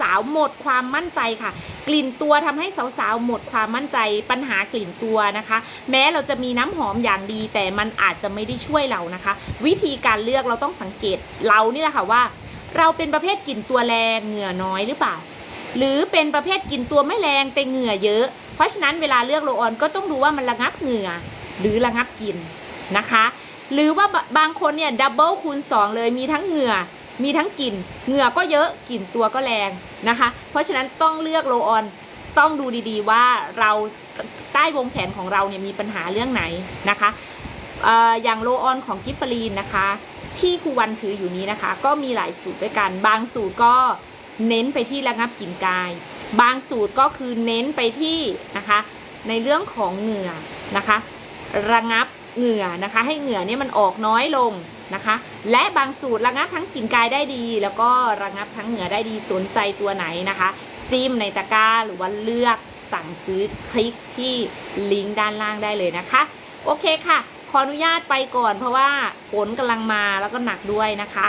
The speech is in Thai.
สาวๆหมดความมั่นใจค่ะ กลิ่นตัวทำให้สาวๆหมดความมั่นใจปัญหากลิ่นตัวนะคะ แม้เราจะมีน้ำหอมอย่างดี แต่มันอาจจะไม่ได้ช่วยเรานะคะ วิธีการเลือกเราต้องสังเกตเรานี่แหละค่ะว่า เราเป็นประเภทกลิ่นตัวแรงเหงื่อน้อยหรือเปล่า หรือเป็นประเภทกลิ่นตัวไม่แรงแต่เหงื่อเยอะ เพราะฉะนั้นเวลาเลือกโลออนก็ต้องดูว่ามันระงับเหงื่อหรือระงับกลิ่นนะคะ หรือว่าบางคนเนี่ยดับเบิลคูณ 2 เลยมีทั้งเหงื่อ มีทั้งกลิ่นเหงื่อก็เยอะกลิ่นตัวก็แรงนะคะ เพราะฉะนั้นต้องเลือกโรลออนต้องดูดีๆ ว่าเราใต้วงแขนของเราเนี่ยมีปัญหาเรื่องไหนนะคะออย่างโรลออนของกิฟฟรีนนะคะ ที่ครูวันถืออยู่นี้นะคะ ก็มีหลายสูตรด้วยกัน บางสูตรก็เน้นไปที่ระงับกลิ่นกาย บางสูตรก็คือเน้นไปที่นะคะในเรื่องของเหงื่อนะคะ ระงับ เหงื่อนะคะ ให้เหงื่อเนี่ยมันออกน้อยลงนะคะ และบางสูตรระงับทั้งกลิ่นกายได้ดี แล้วก็ระงับทั้งเหงื่อได้ดีสนใจตัวไหนนะคะ จิ้มในตะกร้าหรือว่าเลือกสั่งซื้อคลิกที่ลิงก์ด้านล่างได้เลยนะคะ โอเคค่ะ ขออนุญาตไปก่อนเพราะว่าฝนกำลังมาแล้วก็หนักด้วยนะคะ